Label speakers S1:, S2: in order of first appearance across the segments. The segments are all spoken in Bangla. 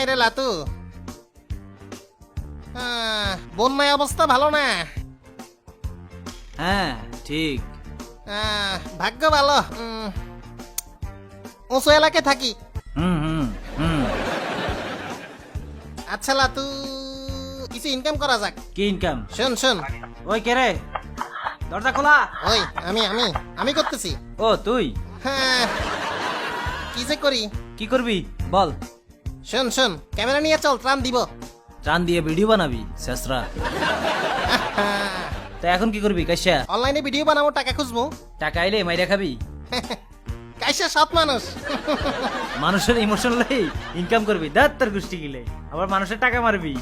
S1: হাই রে লাতু। বন্যায় অবস্থা ভালো না?
S2: হ্যাঁ ঠিক।
S1: ভাগ্য ভালো উঁচু এলাকায় থাকি। আচ্ছা লাতু কিছু ইনকাম করা যাক।
S2: কি ইনকাম
S1: শোন শোন।
S2: ওই কে রে? দরজা খোলা।
S1: ওই আমি আমি আমি করতেছি।
S2: ও তুই?
S1: হ্যাঁ কি যে করি?
S2: কি করবি? বল।
S1: শোন শোন ক্যামেরা নিয়ে চল ত্রাণ দিব।
S2: ত্রাণ দিয়ে ভিডিও বানাবি শেষরা। তা এখন কি করবি কাইসা?
S1: অনলাইনে ভিডিও বানাবো টাকা খুঁজবো।
S2: টাকা আইলে মাইরা খাবি?
S1: কাইসা সব মানুষ?
S2: মানুষের ইমোশন লই ইনকাম করবি। দাঁত তোর গোষ্ঠী গিলে। আবার মানুষের টাকা মারবি।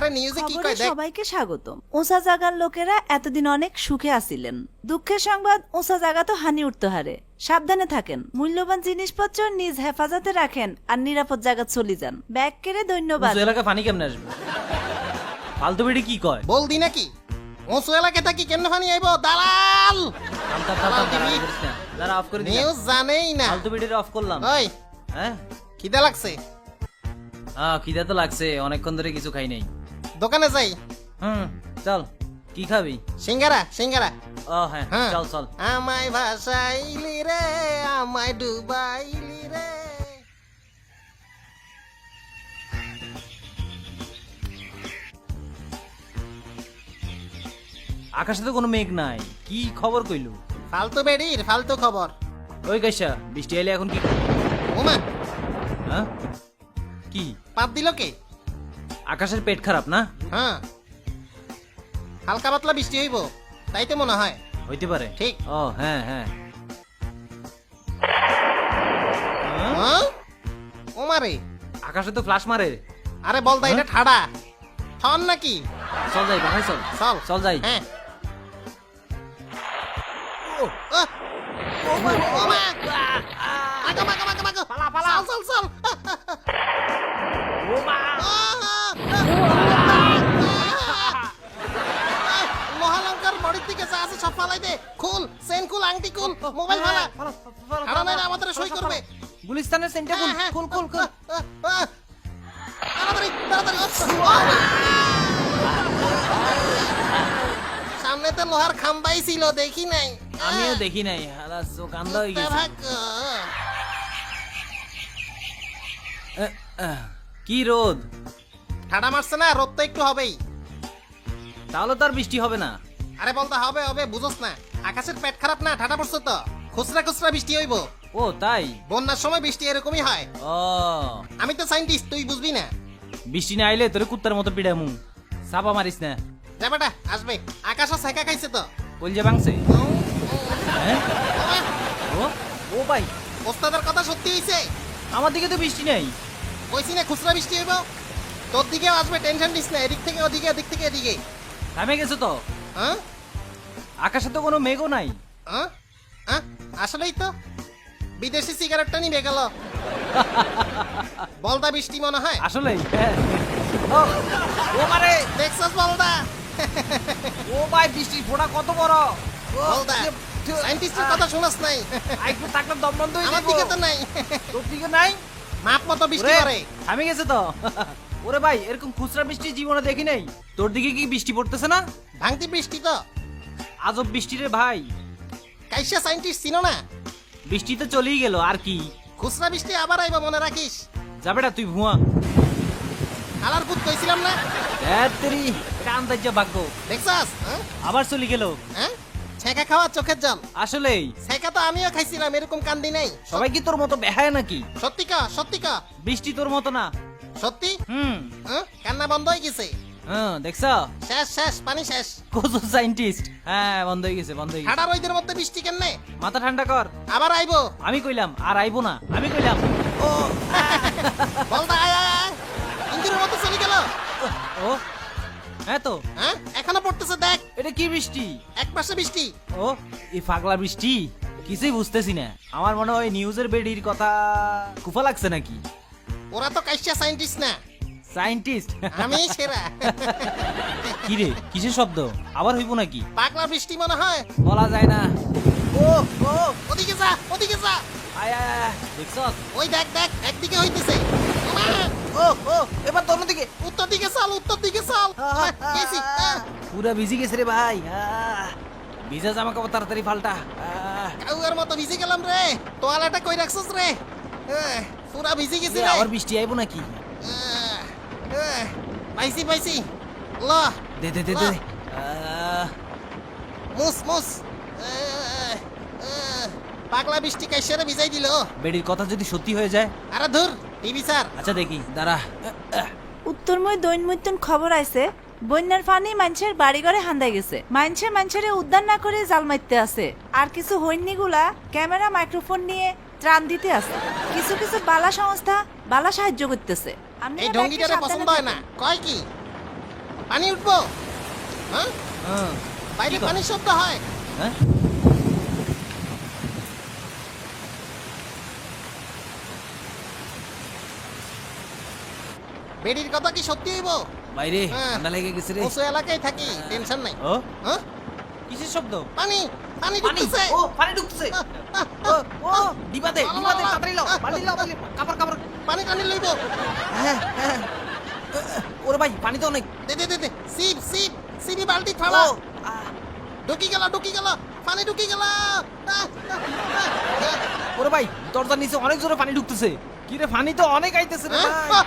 S1: আরে নিউজে কি কয়? দেখ।
S3: সবাইকে স্বাগতম। উঁচা জাগার লোকেরা এতদিন অনেক সুখে আছিলেন। দুঃখের সংবাদ উঁচা জায়গা তো হানি উঠতে হারে। সাবধানে থাকেন। মূল্যবান জিনিসপত্র নিজ হেফাজতে রাখেন আর নিরাপদ জায়গা চলে যান। ব্যাগ কেড়ে ধন্যবাদ।
S2: এলাকা পানি কেমনে আসবে? ফালতু বেড়ি কি কয়?
S1: বলদি নাকি? উঁচু এলাকায় থাকি কেমনে ফানি আইব দালাল!
S2: দাঁড়া, অফ করে
S1: নিউজ জানেই না।
S2: ফালতু বেড়ির অফ করলাম।
S1: ওই।
S2: হ্যাঁ?
S1: খিদা লাগছে?
S2: আহ খিদা তো লাগছে। অনেকক্ষণ ধরে কিছু খাই নাই।
S1: দোকানে যাই।
S2: হুম চল কি খাবি?
S1: সিঙ্গারা সিঙ্গারা।
S2: ও হ্যাঁ
S1: হ্যাঁ।
S2: চল চল।
S1: আমায় ভাসাইলি রে আমায় ডুবাইলি রে।
S2: আকাশে তো কোনো মেঘ নাই। কি খবর কইলু?
S1: ফালতু বেডির ফালতু খবর।
S2: ওই কাইসা বৃষ্টি এলে এখন কি? করবি?
S1: ওমা।
S2: হ্যাঁ? কি?
S1: পাত দিল কে?
S2: আকাশের পেট খারাপ না
S1: হ্যাঁ হালকা পাতলা বৃষ্টি হইব তাই তো মনে হয়
S2: হইতে পারে
S1: ঠিক।
S2: ও হ্যাঁ হ্যাঁ হ্যাঁ?
S1: হ্যাঁ? ওমারে
S2: আকাশে তো ফ্লাশ মারে
S1: আরে বল দা এটা
S2: হ্যাঁ?
S1: ঠাডা ঠন নাকি
S2: চল যাই বাসায় চল
S1: চল
S2: চল যাই
S1: হ্যাঁ ও, আহ! ওমা, ওমা! আগো, আগো, আগো, আগো! চল, চল, চল! আহ! মহালঙ্কার বডির দিকে যা আছে সব ফালাই দে। খুল চেন খুল আংটি খুল মোবাইল ফালা। হারা নাই আমাদের সই করবে।
S2: গুলিস্তানের সেন্টার
S1: হ্যাঁ, হ্যাঁ।
S2: খুল খুল খুল।
S1: আহ! তাড়াতাড়ি তাড়াতাড়ি সামনে তো লোহার খাম্বাই ছিল দেখি নাই।
S2: আমিও দেখি নাই হালা চোখ আন্দা হয়ে গেছে। কি রোদ?
S1: ঠাডা মারছে না রোদ তো একটু হবেই।
S2: তাহলে তো আর বৃষ্টি হবে না।
S1: আরে বলতে হবে হবে বুঝোস না। আকাশের পেট খারাপ না ঠাডা পড়ছে তো। খুচরা খুচরা বৃষ্টি হইব।
S2: ও তাই?
S1: বন্যার সময় বৃষ্টি এরকমই হয়।
S2: ও।
S1: আমি তো সাইন্টিস্ট তুই বুঝবি না।
S2: বৃষ্টি না আইলে তোরে কুত্তার মতো পিড়ামু চাপা মারিস না।
S1: যা বেটা আসবে। আকাশও সেকা খাইছে তো।
S2: বল যে বাংছে হ্যাঁ? ও ও ভাই।
S1: ওস্তাদের কথা সত্যি হইছে?
S2: আমার দিকে তো বৃষ্টি নাই।
S1: কইছি না খুচরা বৃষ্টি হইব? তোর দিকেও আসবে টেনশন নিস না এদিক থেকে ওদিকে এদিক থেকে এদিকে।
S2: থামে গেছে তো?
S1: হ্যাঁ?
S2: আকাশে তো কোনো মেঘও নাই।
S1: হ্যাঁ? হ্যাঁ? আসলেই তো। বিদেশি সিগারেটটা নিবে গেল। বলদা বৃষ্টি মনে হয়?
S2: আসলেই হ্যাঁ। ও মারে
S1: দেখছস বলদা?
S2: ও ভাই বৃষ্টির ফোঁটা কত বড়।
S1: বলদা সাইন্টিস্টের কথা শুনস নাই?
S2: আরেকটু থাকলে দম বন্ধ হয়ে
S1: আমার দিকে তো নাই।
S2: তোর দিকে নাই?
S1: মাপ মতো বৃষ্টি করে
S2: থামে গেছে তো? ওরে ভাই এরকম খুচরা বৃষ্টি জীবনে দেখি নাই। তোর দিকে কি বৃষ্টি পড়তেছে না?
S1: ভাঙতি বৃষ্টি তো।
S2: আজব বৃষ্টি রে ভাই।
S1: কাইসা সাইন্টিস্ট চিনো না?
S2: বৃষ্টি তো চলেই গেল আর কি?
S1: খুচরা বৃষ্টি আবার আইবা মনে রাখিস।
S2: যাবে না তুই ভুয়া।
S1: আলার পুত কইছিলাম না?
S2: তেরি এটা আন্দাজ ভাগ্য।
S1: দেখছস? হ্যাঁ?
S2: আবার চলে গেল।
S1: হ্যাঁ? ছেঁকা খাওয়া চোখের জল।
S2: আসলেই।
S1: ছেঁকা তো আমিও খাইছিলাম এরকম কান্দি নাই।
S2: সবাই কি তোর মতো বেহায় নাকি?
S1: সত্যি কা সত্যি কা।
S2: বৃষ্টি তোর মতো না।
S1: সত্যি?
S2: হুম।
S1: হ্যাঁ? কান্না বন্ধ হয়ে গেছে?
S2: হ্যাঁ দেখছ?
S1: শেষ শেষ পানি শেষ।
S2: কত সাইন্টিস্ট হ্যাঁ বন্ধ হয়ে গেছে বন্ধ হয়ে গেছে।
S1: ঠাডা রইদের মধ্যে বৃষ্টি কেমনে?
S2: মাথা ঠান্ডা কর।
S1: আবার আইবো?
S2: আমি কইলাম আর আইবো না আমি কইলাম।
S1: ও বলদা আয় আয় আয়। ইঞ্জিনের মতো চলে গেল।
S2: ও হ্যাঁ তো।
S1: হ্যাঁ? এখনও পড়তেছে দেখ।
S2: এটা কি বৃষ্টি?
S1: এক পাশে বৃষ্টি।
S2: ও এই পাগলা বৃষ্টি? কিছুই বুঝতেছি না। আমার মনে হয় নিউজের বেডির কথা কুফা লাগছে নাকি?
S1: ওরা তো কাইসা সাইন্টিস্ট না।
S2: সাইন্টিস্ট
S1: আমি সেরা।
S2: কি রে কিসের শব্দ? আবার হইব নাকি?
S1: পাগলা বৃষ্টি মনে হয়।
S2: বলা যায় না।
S1: ও ও ওদিকে যা ওদিকে যা।
S2: আয় আয় আয়, দেখছস
S1: ওই দেখ দেখ একদিকে হইতেছে। ওমা!
S2: ও এবার তোর দিকে
S1: উত্তর দিকে চাল উত্তর দিকে চাল। গেছি
S2: পুরা ভিজে গেছে রে ভাই ভিজা জামা কাপড় তাড়াতাড়ি পাল্টা আহ,
S1: কাউয়ার মতো ভিজে গেলাম রে। তোয়ালাটা কই রাখছিস রে? পুরা ভিজে গেছি
S2: আবার বৃষ্টি আইবো নাকি?
S1: পাইছি পাইছি। ল।
S2: দে দে দে দে।
S1: মুস মুস পাগলা বৃষ্টি কাইসারে ভিজাই দিল।
S2: বেডির কথা যদি সত্যি হয়ে যায়?
S1: আরে ধুর টিভি স্যার।
S2: আচ্ছা দেখি দাঁড়া।
S3: উত্তরময় দৈনমৈত্যন খবর আইছে বন্যার পানি মানুষের বাড়িঘরে হান্দাই গেছে। মানুষের মানুষের উদ্ধার না করে জাল মারতে আছে। আর কিছু হৈনিগুলা ক্যামেরা মাইক্রোফোন নিয়ে ত্রাণ দিতে আছে। কিছু কিছু বালা সংস্থা বালা সাহায্য করতেছে।
S1: এই ঢঙ্গিটারে পছন্দ হয় না। কয় কি? পানি উঠবো? হ্যাঁ?
S2: হ্যাঁ,
S1: বাইরে পানির শব্দ হয়।
S2: হ্যাঁ?
S1: বেডির কথা কি সত্যি হইব?
S2: বাইরে
S1: হ্যাঁ।
S2: ঠান্ডা লেগে গেছে রে।
S1: উঁচু এলাকায় থাকি টেনশন নাই।
S2: ও?
S1: হ্যাঁ?
S2: কিসের শব্দ?
S1: পানি পানি ঢুকতেছে
S2: ও পানি ঢুকছে ও ও ডিবা দে ডিবা তাড়াতাড়ি লও পানি লও পানি কাপড় কাপড়
S1: পানি টানি লইব।
S2: হ্যাঁ হ্যাঁ। ওরে ভাই পানি তো অনেক।
S1: দে দে দে দে। সিপ সিপ সিপি বালতি ফালা ঢুকি গেল ঢুকি গেল। পানি ঢুকি গেল।
S2: ওরে ভাই দরজার নিচে অনেক জোরে পানি ঢুকতেছে। কি রে পানি তো অনেক আইতেছে রে
S1: হ্যাঁ?
S2: ভাই।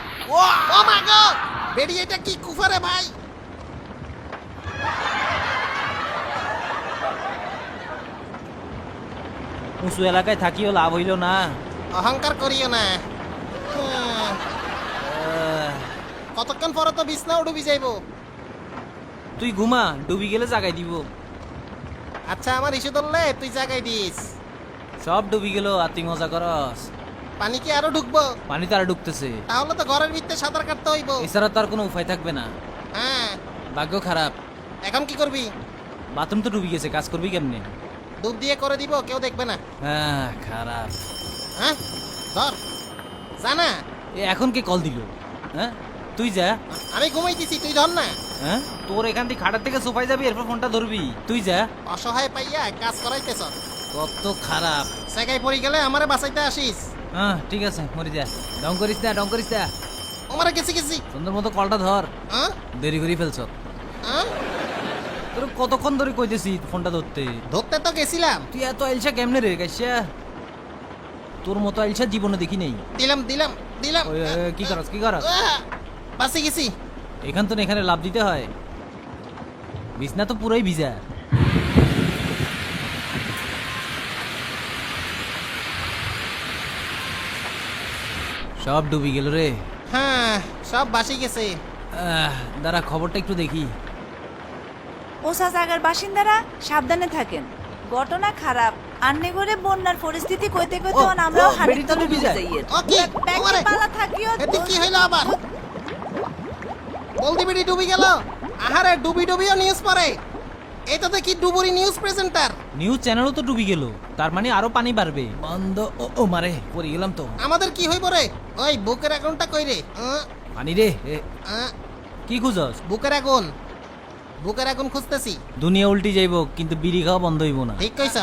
S2: ও
S1: মা গো বেডি এটা কি কুফারে ভাই?
S2: উঁচু এলাকায় থাকিও লাভ হইল না।
S1: অহংকার করিও না। হুম, কতক্ষণ পরে তো বিছনাও ডুবি যাইব?
S2: তুই ঘুমা ডুবি গেলে জাগাই দিব।
S1: আচ্ছা আমার ইস্যু ধরলে তুই জাগাই দিস।
S2: সব ডুবি গেল আর তুই মজা করস।
S1: পানি কি আরও ঢুকবো
S2: পানি তো আর ঢুকতেছে
S1: তাহলে তো ঘরের ভিতরে সাঁতার কাটতে হইব।
S2: এছাড়া তো আর কোনো উপায় থাকবে না।
S1: হ্যাঁ।
S2: ভাগ্য খারাপ।
S1: এখন কি করবি?
S2: বাথরুম তো ডুবি গেছে কাজ করবি কেমনে?
S1: ডুব দিয়ে করে দিব কেউ দেখবে না।
S2: হ্যাঁ খারাপ।
S1: হ্যাঁ? ধর। জানা
S2: এ এখন কে কল দিল? হ্যাঁ? তুই যা।
S1: আমি ঘুমাইতেছি তুই ধর না।
S2: হ্যাঁ? তোর এখান থেকে খাটার থেকে সোফায় যাবি এরপর ফোনটা ধরবি। তুই যা।
S1: অসহায় পাইয়া কাজ করাইতেছ।
S2: কত খারাপ।
S1: জায়গায় পড়ে গেলে আমারে বাঁচাইতে আসিস।
S2: হ্যাঁ ঠিক আছে মরে যা। ডং করিস না ডং করিস না।
S1: আমারে গেছি গেছি।
S2: সুন্দর মতো কলটা ধর।
S1: হ্যাঁ
S2: দেরি করে ফেলছ।
S1: হ্যাঁ
S2: তোর কতক্ষণ ধরে কইতেছি ফোনটা ধরতে?
S1: ধরতে তো গেছিলাম।
S2: তুই এত আইলসা কেমনে রে তোর মতো আইলসা জীবনে দেখি নেই।
S1: দিলাম দিলাম দিলাম।
S2: ওই, ওই, ওই, কি করস কি করস?
S1: বাঁচি গেছি।
S2: এখান তো না এখানে লাভ দিতে হয়। বিছনা তো পুরাই ভিজা। সব ডুবি গেল রে।
S1: হ্যাঁ সব বাসি গেছে।
S2: আহ, দাঁড়া খবরটা একটু দেখি।
S3: ওসা জায়গার বাসিন্দারা সাবধানে থাকেন। ঘটনা খারাপ। আন্নেগরে বন্যার পরিস্থিতি কইতে কইতে আমরাও
S2: তো
S3: তলে
S2: ডুবে
S3: যাই
S1: ও কি? ওরে,
S3: পালা থাকিও
S1: এতে কি হইল আবার? বলদি বেডি ডুবি গেল। আহারে ডুবি ডুবিও নিউজ পড়ে। এটা দেখি ডুবুরি নিউজ প্রেজেন্টার
S2: নিউজ চ্যানেলও তো ডুবি গেল। তার মানে আরও পানি বাড়বে। বন্ধ। ও ও মারে পড়ে গেলাম তো।
S1: আমাদের কি হইব রে? ওই বুকের আগুনটা কই রে? আহ,
S2: পানি রে কি খুঁজস?
S1: বুকের আগুন। বুকের আগুন খুঁজতেছি।
S2: দুনিয়া উল্টি যাইব কিন্তু বিড়ি খাওয়া বন্ধ হইব না।
S1: ঠিক কইছ।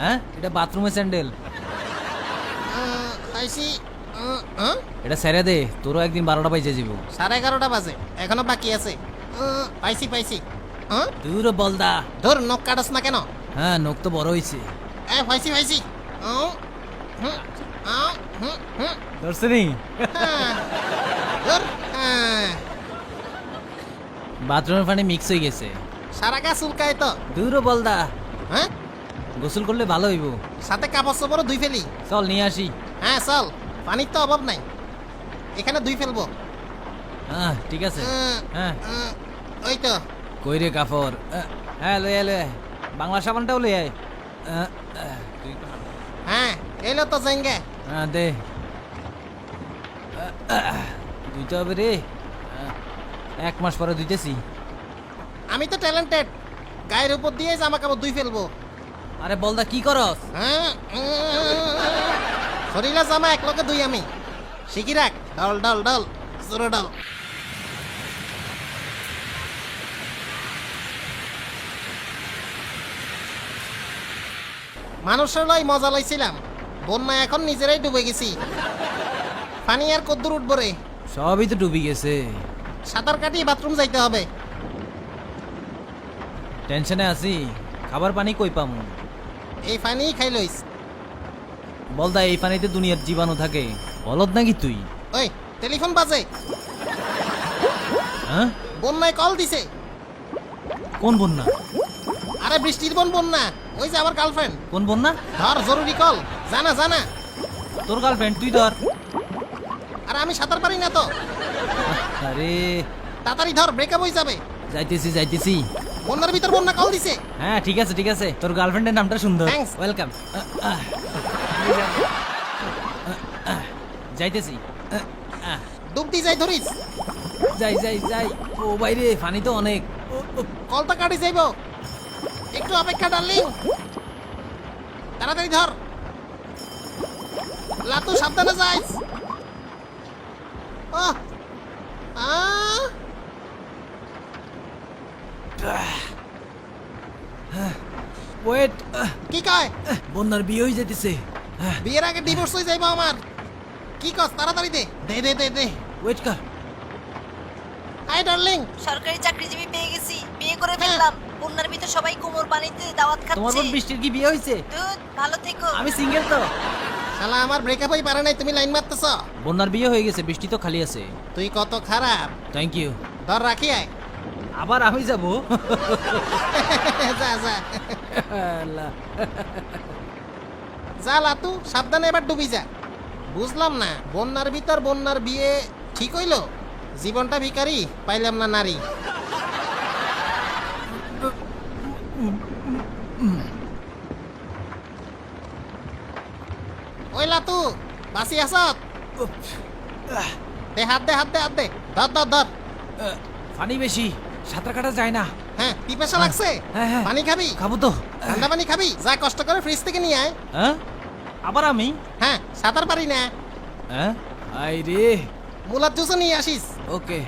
S2: হ্যাঁ? এটা বাথরুমে স্যান্ডেল।
S1: খাইছি।
S2: এটা ছেড়ে দে তোরও একদিন বারোটা বাজে যাব
S1: সাড়ে এগারোটা বাজে এখনও বাকি আছে। পাইছি পাইছি।
S2: দূর বলদা
S1: ধর নখ কাটস না কেন?
S2: হ্যাঁ নখ তো বড় হইছে।
S1: এ পাইছি পাইছি।
S2: ধরছে নি?
S1: হ্যাঁ, ধর, হ্যাঁ,
S2: বাথরুমের পানি মিক্স হয়ে গেছে।
S1: সারা গা চুলকায় তো।
S2: দূর বলদা।
S1: হ্যাঁ?
S2: গোসল করলে ভালো হইব।
S1: সাথে কাপড় চোপড়ও ধুই ফেলি।
S2: চল নিয়ে আসি।
S1: হ্যাঁ চল। পানির তো অভাব নাই। এখানে ধুই ফেলব।
S2: হ্যাঁ ঠিক আছে। হ্যাঁ।
S1: ওই তো।
S2: কই রে কাপড় আহ, হ্যাঁ লই আয়, লই আয়। বাংলা সাবানটাও লই আয়। আহ, আহ, তুই তো না।
S1: হ্যাঁ এলো তো জেঙ্গে।
S2: হ্যাঁ দে। আহ, আহ, ধুইতে হবে রে। এক মাস পরে ধুইতেছি।
S1: আমি তো ট্যালেন্টেড গায়ের উপর দিয়ে জামা কাপড় ধুই ফেলব।
S2: আরে বলদা কি করস?
S1: হ্যাঁ শরীরে জামা এক লোকে দুই আমি। শিখি রাখ। ডল ডল ডল জোরে ডল মানুষের লাই মজা লাইছিলাম। বন্যা এখন নিজেরাই ডুবে গেছি। পানি আর কদ্দুর উঠবো রে।
S2: সবই তো ডুবি গেছে।
S1: সাঁতার কাটিয়ে বাথরুম যাইতে হবে।
S2: টেনশনে আছি। খাবার পানি কই পামু?
S1: এই পানি খাই লইস।
S2: বলদা এই পানিতে দুনিয়ার জীবাণু থাকে। বলদ নাকি তুই?
S1: ওই টেলিফোন বাজে।
S2: হ্যাঁ?
S1: বন্যায় কল দিছে।
S2: কোন বন্যা?
S1: আরে বৃষ্টির বোন বন্যা ওই যে আমার গার্লফ্রেন্ড
S2: কোন বন্যা?
S1: ধর জরুরি কল। জানা জানা।
S2: তোর গার্লফ্রেন্ড তুই ধর।
S1: আর আমি সাঁতার পারি না তো।
S2: আরে।
S1: তাড়াতাড়ি ধর ব্রেকআপ হয়ে যাবে।
S2: যাইতেছি যাইতেছি।
S1: বন্যার ভিতর বন্যা কল দিছে।
S2: হ্যাঁ ঠিক আছে ঠিক আছে। তোর গার্লফ্রেন্ডের নামটা সুন্দর।
S1: Thanks.
S2: ওয়েলকাম যাইতেছি।
S1: ডুব যাই ধরিস।
S2: যাই যাই যাই। ও বাইরে পানি তো অনেক। ও, ও,
S1: কলটা কাটি যাইব। একটু অপেক্ষা ডার্লিং। তাড়াতাড়ি ধর। লাতু সাবধানে যাইস। ও
S2: ওয়েট
S1: কি কয়?
S2: বন্যার বিয়ে হয়ে যেতেছে
S1: বিয়ের আগে ডিভোর্স হয়ে যাইব আমার। কি কস তাড়াতাড়ি দে। দে দে দে দে।
S2: ওয়েট কর।
S1: হাই ডার্লিং
S3: সরকারি চাকরিজীবী পেয়ে গেছি বিয়ে করে ফেললাম। বন্যার ভিতর সবাই কোমর পানিতে দাওয়াত
S2: তোমার
S3: খাচ্ছে।
S2: বোন বৃষ্টির কি বিয়ে হয়েছে?
S3: দুধ ভালো থেকো।
S2: আমি সিঙ্গেল তো।
S1: শালা আমার ব্রেকআপ হই পারে নাই তুমি লাইন মারতেছ।
S2: বন্যার বিয়ে হয়ে গেছে বৃষ্টি তো খালি আছে।
S1: তুই কত খারাপ?
S2: থ্যাংক ইউ
S1: ধর রাখি আয়।
S2: আবার আমি যাব?
S1: যা যা। যা লাতু সাবধানে এবার ডুবি যা। বুঝলাম না বন্যার ভিতর বন্যার বিয়ে ঠিক হইল? জীবনটা ভিখারি পাইলাম না নারী। ওই লাতু বাসি আছত দে হাত দে হাত দে হাত দে। ধর ধর ধর।
S2: পানি বেশি সাঁতার কাটা যায় না।
S1: হ্যাঁ পিপাসা লাগছে?
S2: হ্যাঁ, হ্যাঁ।
S1: পানি খাবি?
S2: খাব তো।
S1: ঠান্ডা পানি খাবি? যা কষ্ট করে ফ্রিজ থেকে নিয়ে আয়।
S2: হ্যাঁ আবার আমি?
S1: হ্যাঁ সাঁতার পারি না।
S2: হ্যাঁ আই রে।
S1: মুলার জুসও নিয়ে আসিস।
S2: ওকে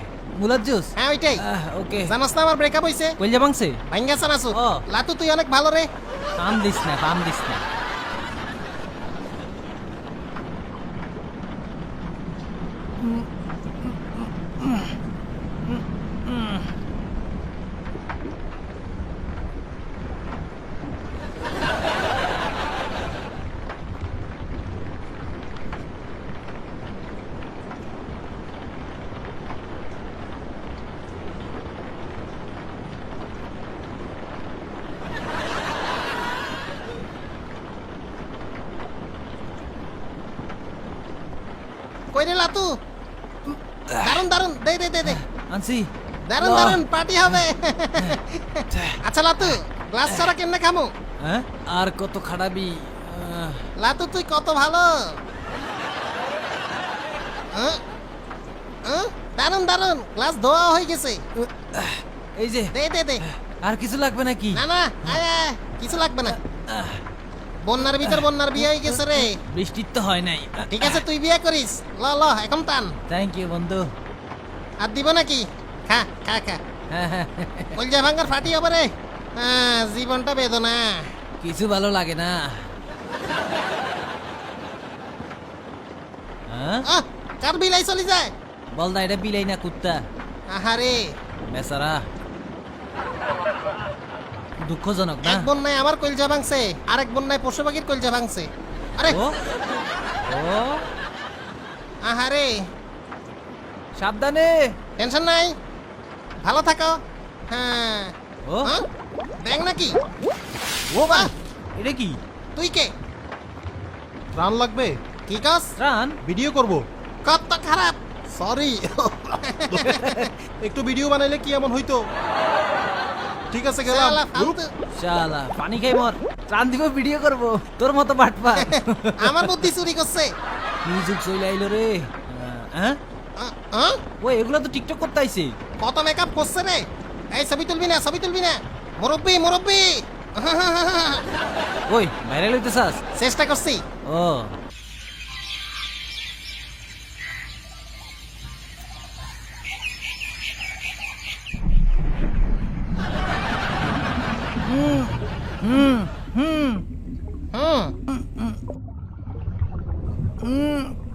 S2: মুলার জুস?
S1: হ্যাঁ ওইটাই।
S2: ওকে।
S1: জানাস না আমার ব্রেকআপ হইছে?
S2: কইল যাবাংছে
S1: ভাঙ্গা চানাসু
S2: ও।
S1: লাতু তুই অনেক ভালো রে।
S2: কাম দিস না কাম দিস না।
S1: কই রে লাতু দারুণ দারুণ দে দে দে দে।
S2: আনছি। দারুণ।
S1: দারুণ পার্টি হবে। আচ্ছা লাতু গ্লাস ছাড়া কেমনে খামু?
S2: হ্যাঁ? আর কত খাড়াবি
S1: লাতু তুই কত ভালো? দারুণ দারুণ গ্লাস ধোয়া হয়ে গেছে।
S2: এই যে।
S1: দে দে দে।
S2: আর কিছু লাগবে নাকি?
S1: না না কিছু লাগবে না। বন্যার ভিতর বন্যার বিয়ে হয়ে গেছে রে।
S2: বৃষ্টির তো হয় নাই।
S1: ঠিক আছে তুই বিয়ে করিস। ল ল এখন টান।
S2: থ্যাংক ইউ বন্ধু।
S1: আর দিব নাকি? খা খা খা।
S2: হ্যাঁ, হ্যাঁ,
S1: কলজা ভাঙ্গার ফাটি হবে রে। হ্যাঁ, জীবনটা বেদনা।
S2: কিছু ভালো লাগে না। হ্যাঁ?
S1: আহ, কার বিলাই চলি যায়?
S2: বলদা এটা বিলাই না কুত্তা।
S1: আহারে।
S2: বেচারা। দুঃখজনক না?
S1: এক বন্যায় আমার কলজা ভাঙছে আরেক বন্যায় পশু পাখির কলজা ভাঙছে। আরে!
S2: ও? ও?
S1: আহারে!
S2: সাবধানে!
S1: টেনশন নাই। ভালো থাকো। হ্যাঁ।
S2: ও?
S1: হ্যাঁ? ব্যাং নাকি?
S2: ও
S1: বাহ!
S2: এটা কি?
S1: তুই কে?
S4: রান লাগবে?
S1: কি কাজ
S2: রান
S4: ভিডিও করব।
S1: কত খারাপ!
S4: সরি। একটু ভিডিও বানাইলে কি এমন হইতো? ঠিক আছে গেলাম।
S1: শালা
S2: শালা পানি খাই মর। ত্রাণ দিব ভিডিও করব। তোর মতো বাটপা
S1: আমার বুদ্ধি চুরি করছে।
S2: কি যুগ চলে আইলো রে। হ্যাঁ? ও এগুলো তো টিকটক করতে আইছে
S1: কত মেকআপ করছে রে? এই ছবি তুলবি না ছবি তুলবি না। মুরব্বি মুরব্বি।
S2: ওই ভাইরাল হইতে চাস
S1: চেষ্টা করছি।
S2: ও।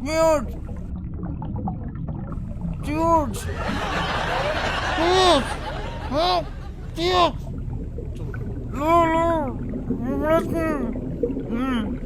S1: mute. Dude. Please. Help. Dude. Lulu. Listen. Mm.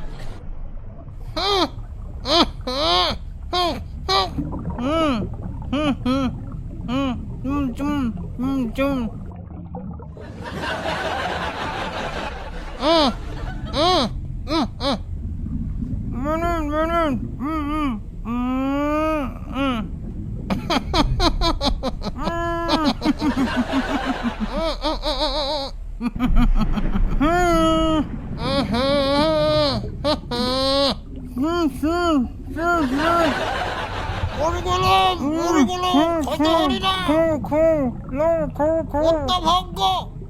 S1: কুত্তা ভাগ্য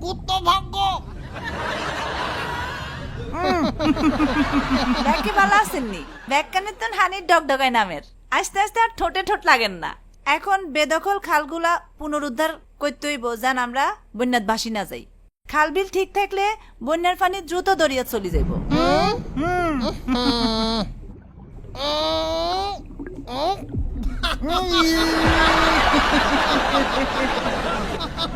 S1: কুত্তা ভাগ্য
S3: ব্যাগকে ভালো আসেননি। তো হানির ডগডগাই নামের। আস্তে আস্তে আর ঠোঁটে ঠোঁট লাগেন না। এখন বেদখল খালগুলা পুনরুদ্ধার করতে হইব যেন আমরা বন্যাত ভাসি না যাই। খাল বিল ঠিক থাকলে বন্যার পানি দ্রুত দরিয়া চলে যাইব।
S1: Mm. ハハハハ!